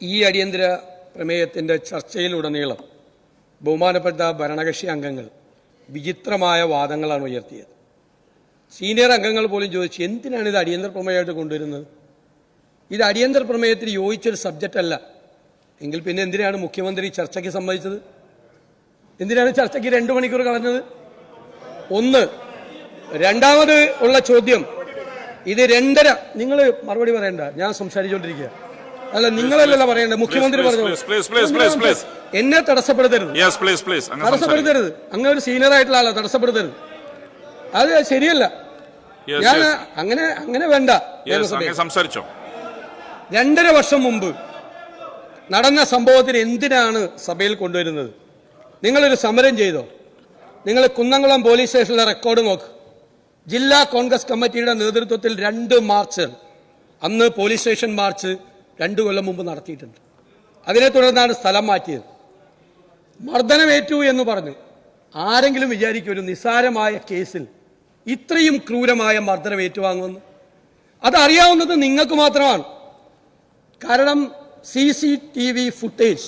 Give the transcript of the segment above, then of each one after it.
ഈ അടിയന്തര പ്രമേയത്തിന്റെ ചർച്ചയിലുടനീളം ബഹുമാനപ്പെട്ട ഭരണകക്ഷി അംഗങ്ങൾ വിചിത്രമായ വാദങ്ങളാണ് ഉയർത്തിയത്. സീനിയർ അംഗങ്ങൾ പോലും ചോദിച്ചു എന്തിനാണ് ഇത് അടിയന്തര പ്രമേയമായിട്ട് കൊണ്ടുവരുന്നത്? ഇത് അടിയന്തര പ്രമേയത്തിന് യോജിച്ചൊരു സബ്ജക്റ്റ് അല്ല. എങ്കിൽ പിന്നെ എന്തിനാണ് മുഖ്യമന്ത്രി ചർച്ചയ്ക്ക് സമ്മതിച്ചത്? എന്തിനാണ് ചർച്ചയ്ക്ക് രണ്ടു മണിക്കൂർ കളഞ്ഞത്? ഒന്ന് രണ്ടാമത് ഉള്ള ചോദ്യം ഇത് രണ്ടര നിങ്ങൾ മറുപടി പറയണ്ട ഞാൻ സംസാരിച്ചുകൊണ്ടിരിക്കുക അല്ല നിങ്ങളല്ലല്ലോ പറയണ്ടേ മുഖ്യമന്ത്രി പറഞ്ഞു. എന്നെ തടസ്സപ്പെടുത്തരുത്? തടസ്സപ്പെടുത്തരുത്. അങ്ങനെ ഒരു സീനിയർ ആയിട്ടുള്ള ആളാ തടസ്സപ്പെടുത്തരുത്. അത് ശരിയല്ല. ഞാൻ. അങ്ങനെ അങ്ങനെ വേണ്ട. സംസാരിച്ചോ? രണ്ടര വർഷം മുമ്പ് നടന്ന സംഭവത്തിന് എന്തിനാണ് സഭയിൽ കൊണ്ടുവരുന്നത്? നിങ്ങളൊരു സമരം ചെയ്തോ? നിങ്ങൾ കുന്നംകുളം പോലീസ് സ്റ്റേഷനിലെ റെക്കോർഡ് നോക്ക്. ജില്ലാ കോൺഗ്രസ് കമ്മിറ്റിയുടെ നേതൃത്വത്തിൽ രണ്ട് മാർച്ച്. അന്ന് പോലീസ് സ്റ്റേഷൻ മാർച്ച് രണ്ടു കൊല്ലം മുമ്പ് നടത്തിയിട്ടുണ്ട്. അതിനെ തുടർന്നാണ് സ്ഥലം മാറ്റിയത്. മർദ്ദനമേറ്റു എന്ന് പറഞ്ഞു. ആരെങ്കിലും വിചാരിക്കും ഒരു നിസ്സാരമായ കേസിൽ ഇത്രയും ക്രൂരമായ മർദ്ദനം ഏറ്റുവാങ്ങുമെന്ന്. അതറിയാവുന്നത് നിങ്ങൾക്ക് മാത്രമാണ്. കാരണം C C T V footage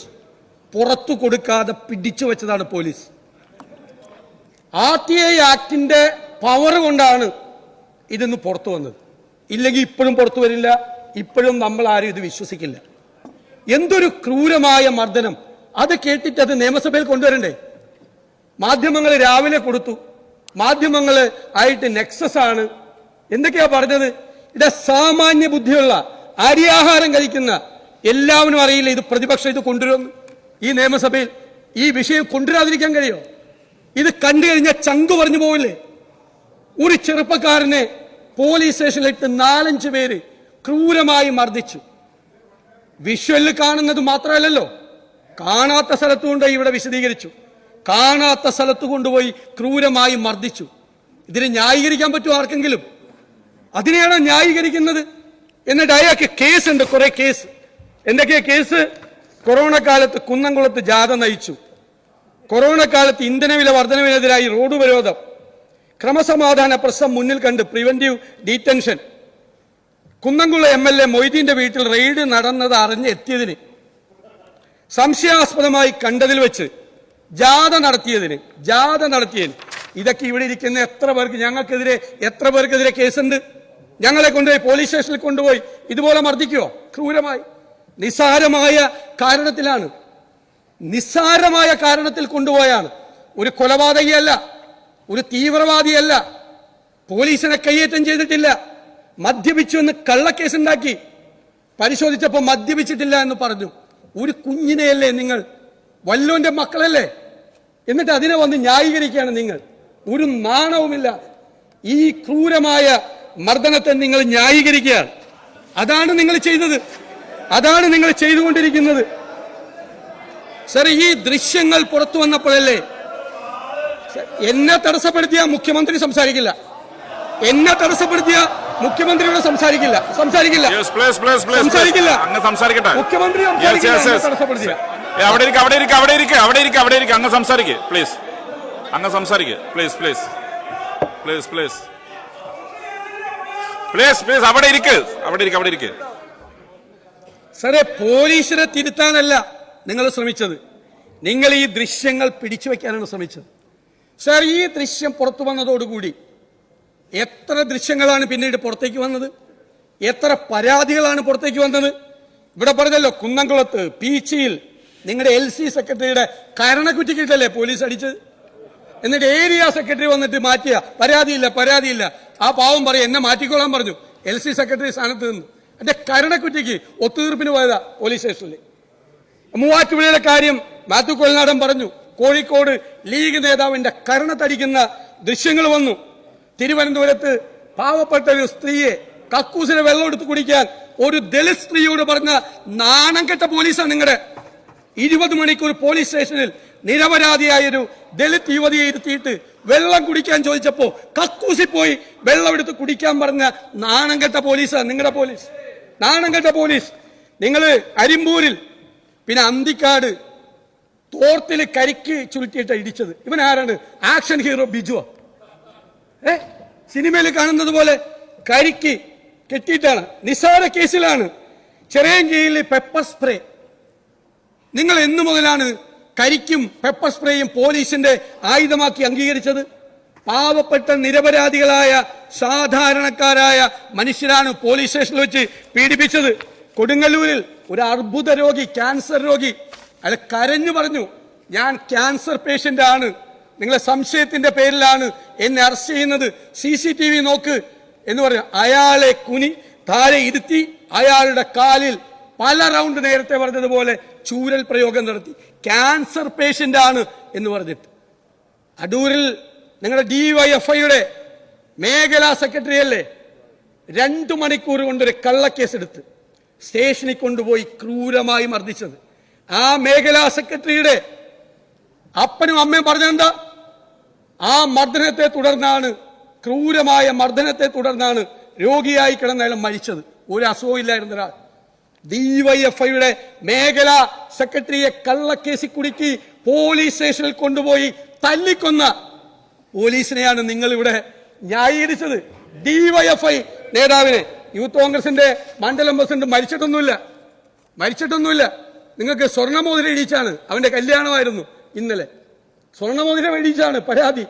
പുറത്തു കൊടുക്കാതെ പിടിച്ചു വെച്ചതാണ് പോലീസ്. ആർ ടി ഐ ആക്ടിന്റെ പവർ കൊണ്ടാണ് ഇതിന്ന് പുറത്തു വന്നത്. ഇല്ലെങ്കിൽ ഇപ്പോഴും പുറത്തു വരില്ല. ഇപ്പോഴും നമ്മൾ ആരും ഇത് വിശ്വസിക്കില്ല. എന്തൊരു ക്രൂരമായ മർദ്ദനം. അത് കേട്ടിട്ട് അത് നിയമസഭയിൽ കൊണ്ടുവരണ്ടേ? മാധ്യമങ്ങൾ രാവിലെ കൊടുത്തു. മാധ്യമങ്ങൾ ആയിട്ട് നെക്സസ് ആണ്. എന്തൊക്കെയാ പറഞ്ഞത്? ഇത് സാമാന്യ ബുദ്ധിയുള്ള അരിയാഹാരം കഴിക്കുന്ന എല്ലാവരും അറിയില്ല ഇത് പ്രതിപക്ഷം ഇത് കൊണ്ടുവരും. ഈ നിയമസഭയിൽ ഈ വിഷയം കൊണ്ടുവരാതിരിക്കാൻ കഴിയോ? ഇത് കണ്ടു കഴിഞ്ഞാൽ ചങ്കു പറഞ്ഞു പോവില്ലേ? ഒരു ചെറുപ്പക്കാരനെ പോലീസ് സ്റ്റേഷനിലിട്ട് നാലഞ്ച് പേര് ക്രൂരമായി മർദ്ദിച്ചു. വിഷ്വലിൽ കാണുന്നത് മാത്രമല്ലല്ലോ. കാണാത്ത സ്ഥലത്തുകൊണ്ട് ഇവിടെ വിശദീകരിച്ചു. കാണാത്ത സ്ഥലത്ത് കൊണ്ടുപോയി ക്രൂരമായി മർദ്ദിച്ചു. ഇതിനെ ന്യായീകരിക്കാൻ പറ്റുമോ ആർക്കെങ്കിലും? അതിനെയാണോ ന്യായീകരിക്കുന്നത്? എന്നിട്ട് അയാൾക്ക് ഉണ്ട് കുറെ കേസ് എന്തൊക്കെയാ കേസ് കൊറോണ കാലത്ത് കുന്നംകുളത്ത് ജാഥ നയിച്ചു. കൊറോണ കാലത്ത് ഇന്ധനവില വർധനവിനെതിരായി റോഡ് ഉപരോധം. ക്രമസമാധാന പ്രശ്നം മുന്നിൽ കണ്ട് preventive detention Kunnamkulam M L A മൊയ്തീന്റെ വീട്ടിൽ റെയ്ഡ് നടന്നത് അറിഞ്ഞ് എത്തിയതിന് സംശയാസ്പദമായി കണ്ടതിൽ വെച്ച് ജാഥ നടത്തിയതിന് ജാഥ നടത്തിയതിന്. ഇതൊക്കെ ഇവിടെ ഇരിക്കുന്ന എത്ര പേർക്ക് ഞങ്ങൾക്കെതിരെ എത്ര പേർക്കെതിരെ കേസുണ്ട്? ഞങ്ങളെ കൊണ്ടുപോയി പോലീസ് സ്റ്റേഷനിൽ കൊണ്ടുപോയി. ഇതുപോലെ മർദ്ദിക്കുവോ? ക്രൂരമായി. നിസ്സാരമായ കാരണത്തിലാണ്. നിസ്സാരമായ കാരണത്തിൽ കൊണ്ടുപോയാണ്. ഒരു കൊലപാതകിയല്ല ഒരു തീവ്രവാദിയല്ല. പോലീസിനെ കയ്യേറ്റം ചെയ്തിട്ടില്ല. മദ്യപിച്ചു എന്ന് കള്ളക്കേസുണ്ടാക്കി. പരിശോധിച്ചപ്പോൾ മദ്യപിച്ചിട്ടില്ല എന്ന് പറഞ്ഞു. ഒരു കുഞ്ഞിനെയല്ലേ നിങ്ങൾ? വല്ലോന്റെ മക്കളല്ലേ? എന്നിട്ട് അതിനെ വന്ന് ന്യായീകരിക്കുകയാണ് നിങ്ങൾ. ഒരു നാണവുമില്ല. ഈ ക്രൂരമായ മർദ്ദനത്തെ നിങ്ങൾ ന്യായീകരിക്കുകയാണ് അതാണ് നിങ്ങൾ ചെയ്തത്. അതാണ് നിങ്ങൾ ചെയ്തുകൊണ്ടിരിക്കുന്നത്. സർ ഈ ദൃശ്യങ്ങൾ പുറത്തു വന്നപ്പോഴല്ലേ? എന്നെ തടസ്സപ്പെടുത്തിയ മുഖ്യമന്ത്രി സംസാരിക്കില്ല. എന്നെ തടസ്സപ്പെടുത്തിയ മുഖ്യമന്ത്രിയോട് സംസാരിക്കില്ല. സംസാരിക്കില്ല. പ്ലീസ് സംസാരിക്കില്ല. അങ്ങ് സംസാരിക്കട്ടെ. മുഖ്യമന്ത്രി സംസാരിക്കില്ല, അവിടെ ഇരിക്കുക അവിടെ ഇരിക്കുക അവിടെ ഇരിക്കുക അവിടെ ഇരിക്കുക അവിടെ ഇരിക്കുക അങ്ങ് സംസാരിക്കുക പ്ലീസ് അങ്ങ് സംസാരിക്കുക please please please please please please അവിടെ ഇരിക്ക്. അവിടെ ഇരിക്കുക അവിടെ ഇരിക്കുക സാറേ പോലീസിനെ തിരുത്താനല്ല നിങ്ങൾ ശ്രമിച്ചത്. നിങ്ങൾ ഈ ദൃശ്യങ്ങൾ പിടിച്ചു വെക്കാനാണ് ശ്രമിച്ചത്. സാർ ഈ ദൃശ്യം പുറത്തു വന്നതോടുകൂടി എത്ര ദൃശ്യങ്ങളാണ് പിന്നീട് പുറത്തേക്ക് വന്നത്? എത്ര പരാതികളാണ് പുറത്തേക്ക് വന്നത്? ഇവിടെ പറഞ്ഞല്ലോ കുന്നംകുളത്ത് പീച്ചിയിൽ നിങ്ങളുടെ എൽ സി സെക്രട്ടറിയുടെ കരണക്കുറ്റിക്കിട്ടല്ലേ പോലീസ് അടിച്ചത്? എന്നിട്ട് ഏരിയ സെക്രട്ടറി വന്നിട്ട് മാറ്റിയ. പരാതിയില്ല പരാതിയില്ല. ആ പാവം പറയും എന്നെ മാറ്റിക്കോളാൻ പറഞ്ഞു. എൽ സി സെക്രട്ടറി സ്ഥാനത്ത് നിന്ന്. എന്റെ കരണക്കുറ്റിക്ക് ഒത്തുതീർപ്പിന് പോയതാ പോലീസ് സ്റ്റേഷനിൽ. മൂവാറ്റുപുഴയുടെ കാര്യം മാത്യു കൊൽനാടൻ പറഞ്ഞു. കോഴിക്കോട് ലീഗ് നേതാവിന്റെ കരണത്തടിക്കുന്ന ദൃശ്യങ്ങൾ വന്നു. തിരുവനന്തപുരത്ത് പാവപ്പെട്ട ഒരു സ്ത്രീയെ കക്കൂസിന് വെള്ളം എടുത്ത് കുടിക്കാൻ ഒരു ദളിത് സ്ത്രീയോട് പറഞ്ഞ നാണം കെട്ട പോലീസാണ് നിങ്ങളുടെ ഇരുപത് മണിക്കൂർ പോലീസ് സ്റ്റേഷനിൽ നിരപരാധിയായ ഒരു ദളിത് യുവതിയെ ഇരുത്തിയിട്ട് വെള്ളം കുടിക്കാൻ ചോദിച്ചപ്പോ കക്കൂസി പോയി വെള്ളം എടുത്ത് കുടിക്കാൻ പറഞ്ഞ നാണം കെട്ട പോലീസാണ് നിങ്ങളുടെ പോലീസ്. നാണം കെട്ട പോലീസ്. നിങ്ങൾ അരിമ്പൂരിൽ പിന്നെ അന്തിക്കാട് തോർത്തിൽ കരിക്ക് ചുരുട്ടിയിട്ട് ഇടിച്ചത്. ഇവൻ ആരാണ് ആക്ഷൻ ഹീറോ ബിജുവോ. ഏ? സിനിമയിൽ കാണുന്നത് പോലെ കരിക്ക് കെട്ടിയിട്ടാണ്. നിസ്സാര കേസിലാണ്. ചെറിയ കീഴിൽ പെപ്പർ സ്പ്രേ നിങ്ങൾ എന്നു മുതലാണ് കരിക്കും പെപ്പർ സ്പ്രേയും പോലീസിന്റെ ആയുധമാക്കി അംഗീകരിച്ചത്? പാവപ്പെട്ട നിരപരാധികളായ സാധാരണക്കാരായ മനുഷ്യരാണ് പോലീസ് സ്റ്റേഷനിൽ വെച്ച് പീഡിപ്പിച്ചത്. കൊടുങ്ങല്ലൂരിൽ ഒരു അർബുദ രോഗി ക്യാൻസർ രോഗി. അയാൾ കരഞ്ഞു പറഞ്ഞു ഞാൻ ക്യാൻസർ പേഷ്യന്റ് ആണ്. നിങ്ങളെ സംശയത്തിന്റെ പേരിലാണ് എന്നെ അറസ്റ്റ് ചെയ്യുന്നത്. സി സി ടി വി നോക്ക് എന്ന് പറഞ്ഞു അയാളെ കുനി താഴെ ഇരുത്തി അയാളുടെ കാലിൽ പല റൗണ്ട് നേരത്തെ പറഞ്ഞതുപോലെ ചൂരൽ പ്രയോഗം നടത്തി. ക്യാൻസർ പേഷ്യന്റ് ആണ് എന്ന് പറഞ്ഞിട്ട്. അടൂരിൽ നിങ്ങളുടെ ഡി വൈ എഫ് ഐയുടെ മേഖലാ സെക്രട്ടറി അല്ലേ? രണ്ടു മണിക്കൂർ കൊണ്ടൊരു കള്ളക്കേസ് എടുത്ത് സ്റ്റേഷനിൽ കൊണ്ടുപോയി ക്രൂരമായി മർദ്ദിച്ചത്. ആ മേഖലാ സെക്രട്ടറിയുടെ അപ്പനും അമ്മയും പറഞ്ഞെന്താ ആ മർദ്ദനത്തെ തുടർന്നാണ് ക്രൂരമായ മർദ്ദനത്തെ തുടർന്നാണ് രോഗിയായി കിടന്ന അയാൾ മരിച്ചത്. ഒരു അസുഖം ഇല്ലായിരുന്ന ഒരാൾ. ഡിവൈഎഫ്ഐയുടെ മേഖല സെക്രട്ടറിയെ കള്ളക്കേസിൽ കുടുക്കി പോലീസ് സ്റ്റേഷനിൽ കൊണ്ടുപോയി തല്ലിക്കൊന്ന പോലീസിനെയാണ് നിങ്ങൾ ഇവിടെ ന്യായീകരിച്ചത് ഡിവൈഎഫ്ഐ നേതാവിനെ. യൂത്ത് കോൺഗ്രസിന്റെ മണ്ഡലം പ്രസിഡന്റ് മരിച്ചിട്ടൊന്നുമില്ല. മരിച്ചിട്ടൊന്നുമില്ല. നിങ്ങൾക്ക് സ്വർണമോതിരി ഇടിച്ചാണ്. അവന്റെ കല്യാണമായിരുന്നു ഇന്നലെ. സ്വർണമോതിരം മേടിച്ചാണ് പരാതി.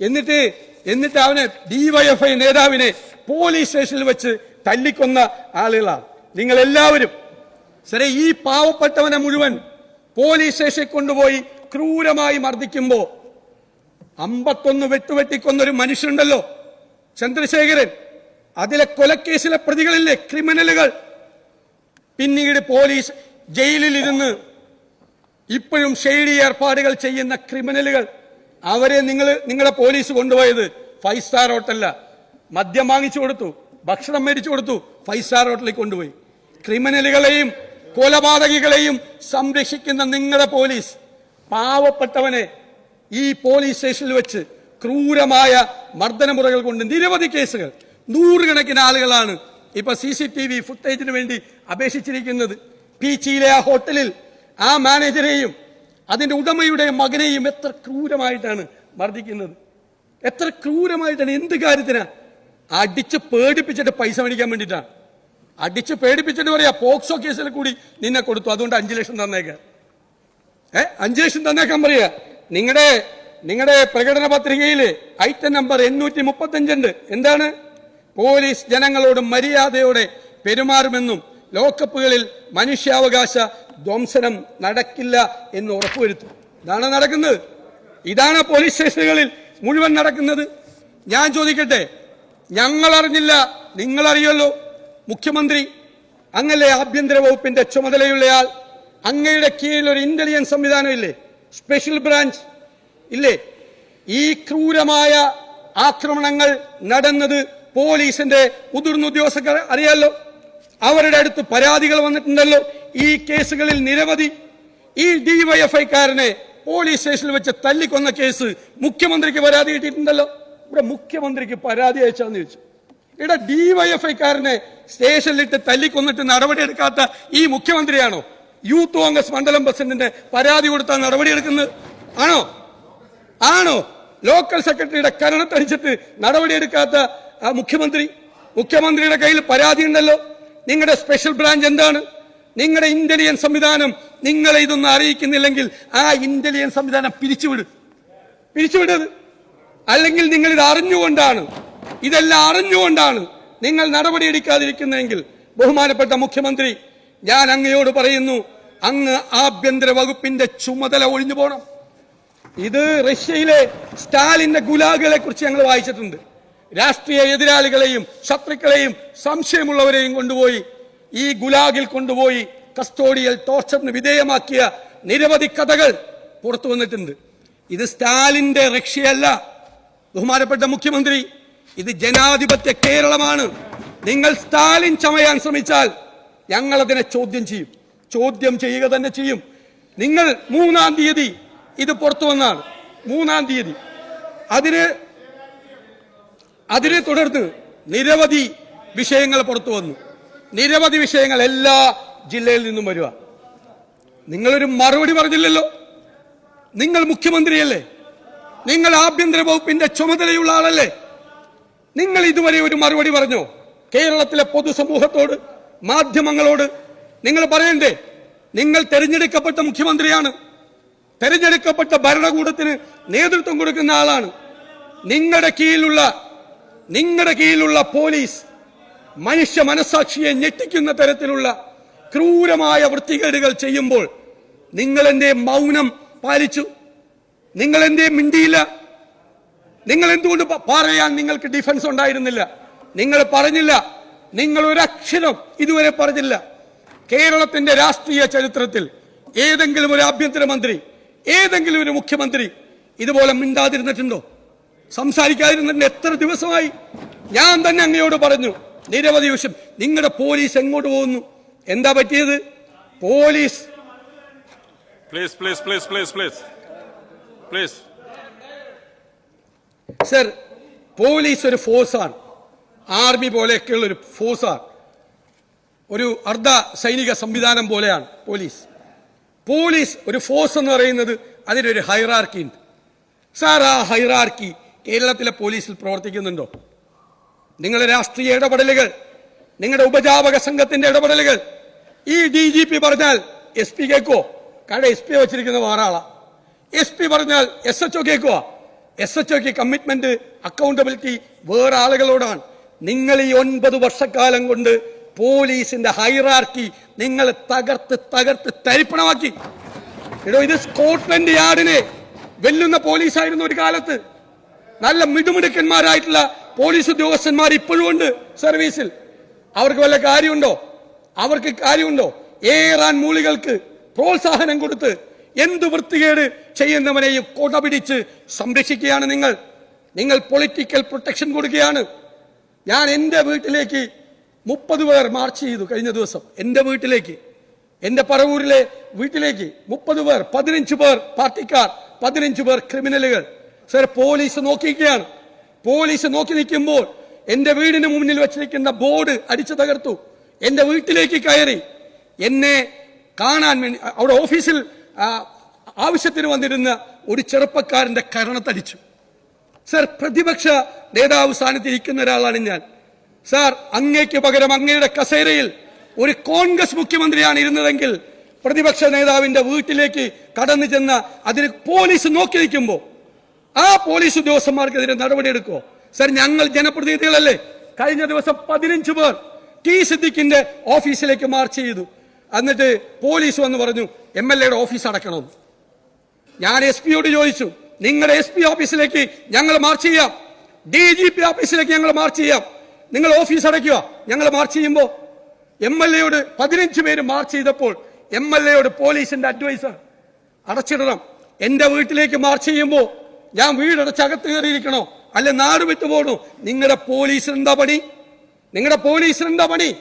എന്നിട്ട് എന്നിട്ട് അവനെ ഡിവൈഎഫ്ഐ നേതാവിനെ പോലീസ് സ്റ്റേഷനിൽ വെച്ച് തല്ലിക്കൊന്ന ആളുകളാണ് നിങ്ങൾ എല്ലാവരും ശരി ഈ പാവപ്പെട്ടവനെ മുഴുവൻ പോലീസ് സ്റ്റേഷനിൽ കൊണ്ടുപോയി ക്രൂരമായി മർദ്ദിക്കുമ്പോ അമ്പത്തൊന്ന് വെട്ടുവെട്ടിക്കൊന്നൊരു മനുഷ്യനുണ്ടല്ലോ ചന്ദ്രശേഖരൻ. അതിലെ കൊലക്കേസിലെ പ്രതികളില്ലേ ക്രിമിനലുകൾ. പിന്നീട് പോലീസ് ജയിലിൽ ഇരുന്ന് ഇപ്പോഴും ഷെയ്ഡി ഏർപ്പാടുകൾ ചെയ്യുന്ന ക്രിമിനലുകൾ. അവരെ നിങ്ങൾ നിങ്ങളെ പോലീസ് കൊണ്ടുപോയത് ഫൈവ് സ്റ്റാർ ഹോട്ടലില്ല മദ്യം വാങ്ങിച്ചു കൊടുത്തു ഭക്ഷണം മേടിച്ചു കൊടുത്തു ഫൈവ് സ്റ്റാർ ഹോട്ടലിൽ കൊണ്ടുപോയി. ക്രിമിനലുകളെയും കൊലപാതകികളെയും സംരക്ഷിക്കുന്ന നിങ്ങളുടെ പോലീസ്. പാവപ്പെട്ടവനെ ഈ പോലീസ് സ്റ്റേഷനിൽ വെച്ച് ക്രൂരമായ മർദ്ദനമുറകൾ കൊണ്ട് നിരവധി കേസുകൾ. നൂറുകണക്കിന് ആളുകളാണ് ഇപ്പൊ സി സി ടി വി ഫുട്ടേജിന് വേണ്ടി അപേക്ഷിച്ചിരിക്കുന്നത്. പീച്ചിയിലെ ആ ഹോട്ടലിൽ ആ മാനേജരെയും അതിന്റെ ഉടമയുടെ മകനെയും എത്ര ക്രൂരമായിട്ടാണ് മർദ്ദിക്കുന്നത്. എത്ര ക്രൂരമായിട്ടാണ് എന്ത് കാര്യത്തിനാ? അടിച്ച് പേടിപ്പിച്ചിട്ട് പൈസ മേടിക്കാൻ വേണ്ടിയിട്ടാണ് അടിച്ച് പേടിപ്പിച്ചിട്ട് പറയാ പോക്സോ കേസിൽ കൂടി നിന്നെ കൊടുത്തു അതുകൊണ്ട് അഞ്ചു ലക്ഷം തന്നേക്കാം. ഏ അഞ്ചു ലക്ഷം തന്നേക്കാൻ പറയുക നിങ്ങളുടെ നിങ്ങളുടെ പ്രകടന പത്രികയിൽ ഐറ്റം നമ്പർ എണ്ണൂറ്റി മുപ്പത്തഞ്ചുണ്ട് എന്താണ്? പോലീസ് ജനങ്ങളോട് മര്യാദയോടെ പെരുമാറുമെന്നും ലോക്കപ്പുകളിൽ മനുഷ്യാവകാശ ധ്വംസനം നടക്കില്ല എന്ന് ഉറപ്പുവരുത്തും. ഇതാണ് നടക്കുന്നത്? ഇതാണ് പോലീസ് സ്റ്റേഷനുകളിൽ മുഴുവൻ നടക്കുന്നത്. ഞാൻ ചോദിക്കട്ടെ ഞങ്ങൾ അറിഞ്ഞില്ല നിങ്ങൾ അറിയല്ലോ മുഖ്യമന്ത്രി അങ്ങല്ലേ ആഭ്യന്തര വകുപ്പിന്റെ ചുമതലയുള്ളയാൾ? അങ്ങയുടെ കീഴിൽ ഒരു ഇന്റലിജൻസ് സംവിധാനം ഇല്ലേ സ്പെഷ്യൽ ബ്രാഞ്ച് ഇല്ലേ? ഈ ക്രൂരമായ ആക്രമണങ്ങൾ നടന്നത് പോലീസിന്റെ മുതിർന്ന ഉദ്യോഗസ്ഥർ അറിയാലോ. അവരുടെ അടുത്ത് പരാതികൾ വന്നിട്ടുണ്ടല്ലോ. ഈ കേസുകളിൽ നിരവധി ഈ ഡിവൈഎഫ്ഐക്കാരനെ പോലീസ് സ്റ്റേഷനിൽ വെച്ച് തല്ലിക്കൊന്ന കേസ് മുഖ്യമന്ത്രിക്ക് പരാതി കിട്ടിയിട്ടുണ്ടല്ലോ. ഇവിടെ മുഖ്യമന്ത്രിക്ക് പരാതി അയച്ചാന്ന് ചോദിച്ചു. ഇവിടെ ഡിവൈഎഫ്ഐക്കാരനെ സ്റ്റേഷനിലിട്ട് തല്ലിക്കൊന്നിട്ട് നടപടി എടുക്കാത്ത ഈ മുഖ്യമന്ത്രിയാണോ? യൂത്ത് കോൺഗ്രസ് മണ്ഡലം പ്രസിഡന്റിന്റെ പരാതി കൊടുത്താൽ നടപടിയെടുക്കുന്നത്? ആണോ? ആണോ? ലോക്കൽ സെക്രട്ടറിയുടെ കരണത്തടിച്ചിട്ട് നടപടിയെടുക്കാത്ത മുഖ്യമന്ത്രി? മുഖ്യമന്ത്രിയുടെ കയ്യിൽ പരാതി ഉണ്ടല്ലോ നിങ്ങളുടെ സ്പെഷ്യൽ ബ്രാഞ്ച് എന്താണ്? നിങ്ങളുടെ ഇന്റലിജൻസ് സംവിധാനം നിങ്ങളെ ഇതൊന്നും അറിയിക്കുന്നില്ലെങ്കിൽ ആ ഇന്റലിജൻസ് സംവിധാനം പിരിച്ചുവിട്. പിരിച്ചുവിടത് അല്ലെങ്കിൽ നിങ്ങൾ ഇത് അറിഞ്ഞുകൊണ്ടാണ്. ഇതെല്ലാം അറിഞ്ഞുകൊണ്ടാണ് നിങ്ങൾ നടപടിയെടുക്കാതിരിക്കുന്നതെങ്കിൽ ബഹുമാനപ്പെട്ട മുഖ്യമന്ത്രി ഞാൻ അങ്ങയോട് പറയുന്നു അങ്ങ് ആഭ്യന്തര വകുപ്പിന്റെ ചുമതല ഒഴിഞ്ഞു പോകണം ഇത് റഷ്യയിലെ സ്റ്റാലിന്റെ ഗുലാഗുകളെ കുറിച്ച് ഞങ്ങൾ വായിച്ചിട്ടുണ്ട്. രാഷ്ട്രീയ എതിരാളികളെയും ശത്രുക്കളെയും സംശയമുള്ളവരെയും കൊണ്ടുപോയി ഈ ഗുലാഗിൽ കൊണ്ടുപോയി കസ്റ്റോഡിയൽ ടോർച്ചറിന് വിധേയമാക്കിയ നിരവധി കഥകൾ പുറത്തു വന്നിട്ടുണ്ട്. ഇത് സ്റ്റാലിന്റെ രക്ഷയല്ല. ബഹുമാനപ്പെട്ട മുഖ്യമന്ത്രി ഇത് ജനാധിപത്യ കേരളമാണ്. നിങ്ങൾ സ്റ്റാലിൻ ചമയാൻ ശ്രമിച്ചാൽ ഞങ്ങൾ അതിനെ ചോദ്യം ചെയ്യും. ചോദ്യം ചെയ്യുക തന്നെ ചെയ്യും. നിങ്ങൾ മൂന്നാം തീയതി ഇത് പുറത്തു വന്നാണ്. മൂന്നാം തീയതി. അതിന് അതിനെ തുടർന്ന് നിരവധി വിഷയങ്ങൾ പുറത്തു വന്നു. നിരവധി വിഷയങ്ങൾ എല്ലാ ജില്ലയിൽ നിന്നും വരിക നിങ്ങളൊരു മറുപടി പറഞ്ഞില്ലല്ലോ. നിങ്ങൾ മുഖ്യമന്ത്രിയല്ലേ? നിങ്ങൾ ആഭ്യന്തര വകുപ്പിന്റെ ചുമതലയുള്ള ആളല്ലേ? നിങ്ങൾ ഇതുവരെ ഒരു മറുപടി പറഞ്ഞോ? കേരളത്തിലെ പൊതുസമൂഹത്തോട് മാധ്യമങ്ങളോട് നിങ്ങൾ പറയണ്ടേ? നിങ്ങൾ തെരഞ്ഞെടുക്കപ്പെട്ട മുഖ്യമന്ത്രിയാണ്. തെരഞ്ഞെടുക്കപ്പെട്ട ഭരണകൂടത്തിന് നേതൃത്വം കൊടുക്കുന്ന ആളാണ്. നിങ്ങളുടെ കീഴിലുള്ള നിങ്ങളുടെ കീഴിലുള്ള പോലീസ്. മനുഷ്യ മനസാക്ഷിയെ ഞെട്ടിക്കുന്ന തരത്തിലുള്ള ക്രൂരമായ വൃത്തികേടുകൾ ചെയ്യുമ്പോൾ നിങ്ങൾ എന്റെ മൗനം പാലിച്ചു? നിങ്ങൾ എന്റെ മിണ്ടിയില്ല? നിങ്ങൾ എന്തുകൊണ്ട് പറയാൻ നിങ്ങൾക്ക് ഡിഫൻസ് ഉണ്ടായിരുന്നില്ല? നിങ്ങൾ പറഞ്ഞില്ല. നിങ്ങൾ ഒരക്ഷരം ഇതുവരെ പറഞ്ഞില്ല. കേരളത്തിന്റെ രാഷ്ട്രീയ ചരിത്രത്തിൽ ഏതെങ്കിലും ഒരു ആഭ്യന്തരമന്ത്രി ഏതെങ്കിലും ഒരു മുഖ്യമന്ത്രി ഇതുപോലെ മിണ്ടാതിരുന്നിട്ടുണ്ടോ? സംസാരിക്കാതിരുന്നിട്ട് എത്ര ദിവസമായി? ഞാൻ തന്നെ അങ്ങയോട് പറഞ്ഞു നിരവധി വിഷയം. നിങ്ങളുടെ പോലീസ് എങ്ങോട്ട് പോകുന്നു? എന്താ പറ്റിയത്? Police. Please please please please please please sir police ഒരു ഫോഴ്സാണ്. ആർമി പോലെയൊക്കെയുള്ള ഒരു ഫോഴ്സാണ്. ഒരു അർദ്ധ സൈനിക സംവിധാനം പോലെയാണ് പോലീസ്. പോലീസ് ഒരു ഫോഴ്സ് എന്ന് പറയുന്നത് അതിനൊരു ഹൈറാർക്കി ഉണ്ട്. സാർ ആ ഹൈറാർക്കി കേരളത്തിലെ പോലീസിൽ പ്രവർത്തിക്കുന്നുണ്ടോ? നിങ്ങളുടെ രാഷ്ട്രീയ ഇടപെടലുകൾ നിങ്ങളുടെ ഉപജാപക സംഘത്തിന്റെ ഇടപെടലുകൾ. ഈ ഡി ജി പി പറഞ്ഞാൽ എസ് പി കേൾക്കുവോ? കാരണം എസ് പി വെച്ചിരിക്കുന്ന വേറെ എസ് പി പറഞ്ഞാൽ എസ് എച്ച് ഒ കേൾക്കുക എസ് എച്ച് ഒക്ക് കമ്മിറ്റ്മെന്റ് അക്കൗണ്ടബിലിറ്റി വേറെ ആളുകളോടാണ്. നിങ്ങൾ ഈ ഒൻപത് വർഷക്കാലം കൊണ്ട് പോലീസിന്റെ ഹൈറാർക്കി നിങ്ങൾ തകർത്ത് തകർത്ത് തരിപ്പണമാക്കി. ഇത് സ്കോട്ട്ലൻഡ് യാർഡിനെ വെല്ലുന്ന പോലീസായിരുന്നു ഒരു കാലത്ത്. നല്ല മിടുമിടുക്കന്മാരായിട്ടുള്ള പോലീസ് ഉദ്യോഗസ്ഥന്മാർ ഇപ്പോഴും ഉണ്ട് സർവീസിൽ. അവർക്ക് വല്ല കാര്യമുണ്ടോ? അവർക്ക് കാര്യമുണ്ടോ? ഏറാൻ മൂളികൾക്ക് പ്രോത്സാഹനം കൊടുത്ത് എന്ത് വൃത്തികേട് ചെയ്യുന്നവനെയും കൊട പിടിച്ച് സംരക്ഷിക്കുകയാണ് നിങ്ങൾ. നിങ്ങൾ പൊളിറ്റിക്കൽ പ്രൊട്ടക്ഷൻ കൊടുക്കുകയാണ്. ഞാൻ എന്റെ വീട്ടിലേക്ക് മുപ്പത് പേർ മാർച്ച് ചെയ്തു കഴിഞ്ഞ ദിവസം. എന്റെ വീട്ടിലേക്ക്. എന്റെ പറവൂരിലെ വീട്ടിലേക്ക് മുപ്പത് പേർ പതിനഞ്ച് പേർ പാർട്ടിക്കാർ പതിനഞ്ച് പേർ ക്രിമിനലുകൾ. സർ പോലീസ് നോക്കിയിരിക്കുകയാണ്. പോലീസ് നോക്കി നിൽക്കുമ്പോൾ എന്റെ വീടിന് മുന്നിൽ വെച്ചിരിക്കുന്ന ബോർഡ് അടിച്ചു തകർത്തു. എന്റെ വീട്ടിലേക്ക് കയറി. എന്നെ കാണാൻ വേണ്ടി അവിടെ ഓഫീസിൽ ആവശ്യത്തിന് വന്നിരുന്ന ഒരു ചെറുപ്പക്കാരന്റെ കരണത്തടിച്ചു. സർ പ്രതിപക്ഷ നേതാവ് സ്ഥാനത്ത് ഇരിക്കുന്ന ഒരാളാണ് ഞാൻ. സാർ അങ്ങേക്ക് പകരം അങ്ങയുടെ കസേരയിൽ ഒരു കോൺഗ്രസ് മുഖ്യമന്ത്രിയാണ് ഇരുന്നതെങ്കിൽ പ്രതിപക്ഷ നേതാവിന്റെ വീട്ടിലേക്ക് കടന്നു ചെന്ന അതിന് പോലീസ് നോക്കി നിൽക്കുമ്പോൾ ആ പോലീസ് ഉദ്യോഗസ്ഥന്മാർക്കെതിരെ നടപടിയെടുക്കുമോ സർ ഞങ്ങൾ ജനപ്രതിനിധികളല്ലേ? കഴിഞ്ഞ ദിവസം പതിനഞ്ച് പേർ ടി സിദ്ദിഖിന്റെ ഓഫീസിലേക്ക് മാർച്ച് ചെയ്തു. എന്നിട്ട് പോലീസ് വന്ന് പറഞ്ഞു എം എൽ എയുടെ ഓഫീസ് അടക്കണം ഞാൻ എസ് പിയോട് ചോദിച്ചു നിങ്ങളുടെ എസ് പി ഓഫീസിലേക്ക് ഞങ്ങൾ മാർച്ച് ചെയ്യാം. ഡി ജി പി ഓഫീസിലേക്ക് ഞങ്ങൾ മാർച്ച് ചെയ്യാം. നിങ്ങൾ ഓഫീസ് അടയ്ക്കുക. ഞങ്ങൾ മാർച്ച് ചെയ്യുമ്പോൾ എം എൽ എയോട് പതിനഞ്ച് പേര് മാർച്ച് ചെയ്തപ്പോൾ എം എൽ എയോട് പോലീസിന്റെ അഡ്വൈസർ അടച്ചിടണം. എന്റെ വീട്ടിലേക്ക് മാർച്ച് ചെയ്യുമ്പോൾ ഞാൻ വീടടച്ച് അകത്ത് കയറിയിരിക്കണോ? അല്ലെ നാട് വിട്ടു പോകണോ നിങ്ങളുടെ പോലീസ് എന്താ പണി? നിങ്ങളുടെ പോലീസ് എന്താ പണി?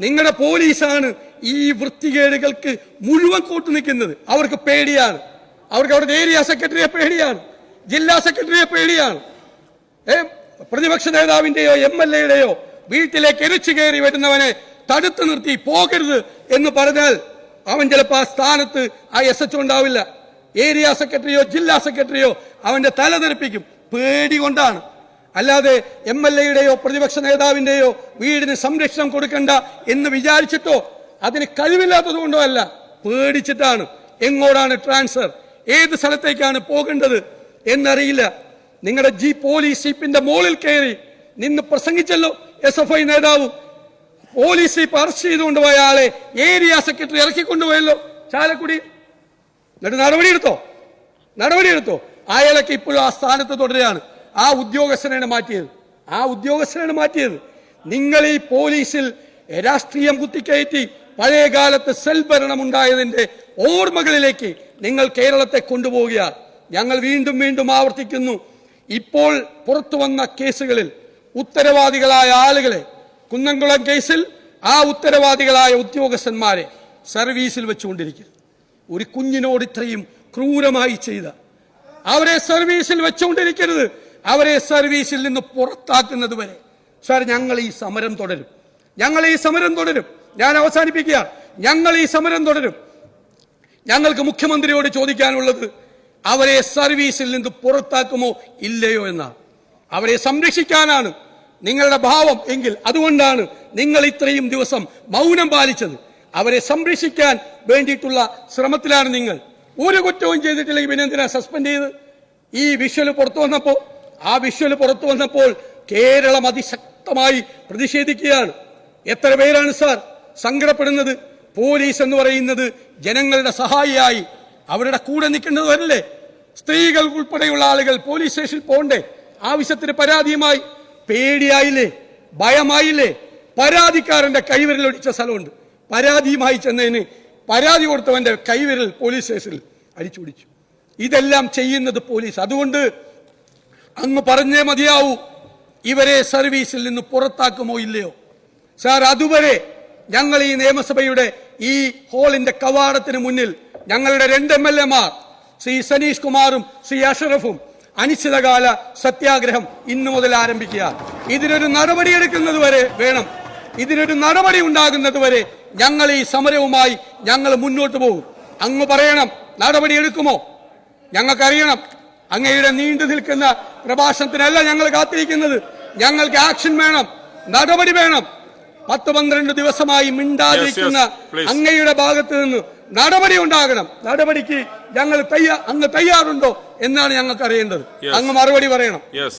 നിങ്ങളുടെ പോലീസാണ് ഈ വൃത്തികേടുകൾക്ക് മുഴുവൻ കൂട്ടു നിൽക്കുന്നത്. അവർക്ക് പേടിയാണ്. അവർക്ക് അവിടെ ഏരിയ സെക്രട്ടറിയെ പേടിയാണ്. ജില്ലാ സെക്രട്ടറിയെ പേടിയാണ്. ഏ പ്രതിപക്ഷ നേതാവിന്റെയോ എം എൽ എയുടെയോ വീട്ടിലേക്ക് എരിച്ചു കയറി വരുന്നവനെ തടുത്തു നിർത്തി പോകരുത് എന്ന് പറഞ്ഞാൽ അവൻ ചിലപ്പോൾ ആ സ്ഥാനത്ത് ആ എസ് എച്ച് ഉണ്ടാവില്ല. ഏരിയ സെക്രട്ടറിയോ ജില്ലാ സെക്രട്ടറിയോ അവന്റെ തല തെറിപ്പിക്കും. പേടി കൊണ്ടാണ്. അല്ലാതെ എം എൽ എയുടെയോ പ്രതിപക്ഷ നേതാവിന്റെയോ വീടിന് സംരക്ഷണം കൊടുക്കണ്ട എന്ന് വിചാരിച്ചിട്ടോ അതിന് കഴിവില്ലാത്തത് കൊണ്ടോ അല്ല. പേടിച്ചിട്ടാണ്. എങ്ങോട്ടാണ് ട്രാൻസ്ഫർ? ഏത് സ്ഥലത്തേക്കാണ് പോകേണ്ടത് എന്നറിയില്ല. നിങ്ങളുടെ ജി പോലീസ് ജീപ്പിന്റെ മുകളിൽ കയറി നിന്ന് പ്രസംഗിച്ചല്ലോ എസ് എഫ് ഐ നേതാവ്. പോലീസ് ജീപ്പ് അറസ്റ്റ് ചെയ്തുകൊണ്ടുപോയ ആളെ ഏരിയ സെക്രട്ടറി ഇറക്കിക്കൊണ്ടുപോയല്ലോ. ചാലക്കുടി എന്നിട്ട് നടപടിയെടുത്തോ? നടപടിയെടുത്തോ? അയാളൊക്കെ ഇപ്പോഴും ആ സ്ഥാനത്ത് തുടരുകയാണ്. ആ ഉദ്യോഗസ്ഥനാണ് മാറ്റിയത്. ആ ഉദ്യോഗസ്ഥനാണ് മാറ്റിയത്. നിങ്ങൾ ഈ പോലീസിൽ രാഷ്ട്രീയം കുത്തിക്കയറ്റി പഴയ കാലത്ത് സെൽ ഭരണം ഉണ്ടായതിന്റെ ഓർമ്മകളിലേക്ക് നിങ്ങൾ കേരളത്തെ കൊണ്ടുപോവുകയാണ്. ഞങ്ങൾ വീണ്ടും വീണ്ടും ആവർത്തിക്കുന്നു. ഇപ്പോൾ പുറത്തു വന്ന കേസുകളിൽ ഉത്തരവാദികളായ ആളുകളെ കുന്നംകുളം കേസിൽ ആ ഉത്തരവാദികളായ ഉദ്യോഗസ്ഥന്മാരെ സർവീസിൽ വെച്ചുകൊണ്ടിരിക്കുന്നു. ഒരു കുഞ്ഞിനോട് ഇത്രയും ക്രൂരമായി ചെയ്ത. അവരെ സർവീസിൽ വെച്ചുകൊണ്ടിരിക്കരുത്. അവരെ സർവീസിൽ നിന്ന് പുറത്താക്കുന്നത് വരെ. സാർ ഞങ്ങൾ ഈ സമരം തുടരും. ഞങ്ങൾ ഈ സമരം തുടരും. ഞാൻ അവസാനിപ്പിക്കുക. ഞങ്ങൾ ഈ സമരം തുടരും. ഞങ്ങൾക്ക് മുഖ്യമന്ത്രിയോട് ചോദിക്കാനുള്ളത് അവരെ സർവീസിൽ നിന്ന് പുറത്താക്കുമോ ഇല്ലയോ എന്നാണ്. അവരെ സംരക്ഷിക്കാനാണ് നിങ്ങളുടെ ഭാവം എങ്കിൽ അതുകൊണ്ടാണ് നിങ്ങൾ ഇത്രയും ദിവസം മൗനം പാലിച്ചത്. അവരെ സംരക്ഷിക്കാൻ വേണ്ടിയിട്ടുള്ള ശ്രമത്തിലാണ് നിങ്ങൾ. ഒരു കുറ്റവും ചെയ്തിട്ടില്ലെങ്കിൽ പിന്നെ എന്തിനാ സസ്പെൻഡ് ചെയ്ത്? ഈ വിഷ്വൽ പുറത്തു വന്നപ്പോൾ ആ വിഷ്വൽ പുറത്തു വന്നപ്പോൾ കേരളം അതിശക്തമായി പ്രതിഷേധിക്കുകയാണ്. എത്ര പേരാണ് സാർ സങ്കടപ്പെടുന്നത്? പോലീസ് എന്ന് പറയുന്നത് ജനങ്ങളുടെ സഹായിയായി. അവരുടെ കൂടെ നിൽക്കേണ്ടതല്ലേ സ്ത്രീകൾ ഉൾപ്പെടെയുള്ള ആളുകൾ പോലീസ് സ്റ്റേഷനിൽ പോണ്ടേ ആവശ്യത്തിന് പരാതിയുമായി. പേടിയായില്ലേ? ഭയമായില്ലേ? പരാതിക്കാരന്റെ കൈവിരലൊടിച്ച സ്ഥലമുണ്ട്. പരാതിയുമായി ചെന്നതിന് പരാതി കൊടുത്തവന്റെ കൈവിരൽ പോലീസ് സ്റ്റേഷനിൽ അടിച്ചുപിടിച്ചു. ഇതെല്ലാം ചെയ്യുന്നത് പോലീസ്. അതുകൊണ്ട് അങ്ങ് പറഞ്ഞേ മതിയാവൂ ഇവരെ സർവീസിൽ നിന്ന് പുറത്താക്കുമോ ഇല്ലയോ? സാർ അതുവരെ ഞങ്ങൾ ഈ നിയമസഭയുടെ ഈ ഹോളിന്റെ കവാടത്തിന് മുന്നിൽ ഞങ്ങളുടെ രണ്ട് എം എൽ എമാർ ശ്രീ സനീഷ് കുമാറും ശ്രീ അഷറഫും അനിശ്ചിതകാല സത്യാഗ്രഹം ഇന്നു മുതൽ ആരംഭിക്കുക. ഇതിനൊരു നടപടിയെടുക്കുന്നത് വരെ വേണം. ഇതിനൊരു നടപടി ഉണ്ടാകുന്നത് വരെ ഞങ്ങൾ ഈ സമരവുമായി ഞങ്ങൾ മുന്നോട്ട് പോകും. അങ്ങ് പറയണം നടപടി എടുക്കുമോ? ഞങ്ങൾക്കറിയണം അങ്ങയുടെ നീണ്ടു നിൽക്കുന്ന പ്രഭാഷണത്തിനല്ല ഞങ്ങൾ കാത്തിരിക്കുന്നത്. ഞങ്ങൾക്ക് ആക്ഷൻ വേണം നടപടി വേണം. പത്ത് പന്ത്രണ്ട് ദിവസമായി മിണ്ടാതിരിക്കുന്ന. അങ്ങയുടെ ഭാഗത്ത് നിന്ന് നടപടി ഉണ്ടാകണം. നടപടിക്ക് ഞങ്ങൾ തയ്യാ അങ്ങ് തയ്യാറുണ്ടോ എന്നാണ് ഞങ്ങൾക്ക് അറിയേണ്ടത് അങ്ങ് മറുപടി പറയണം.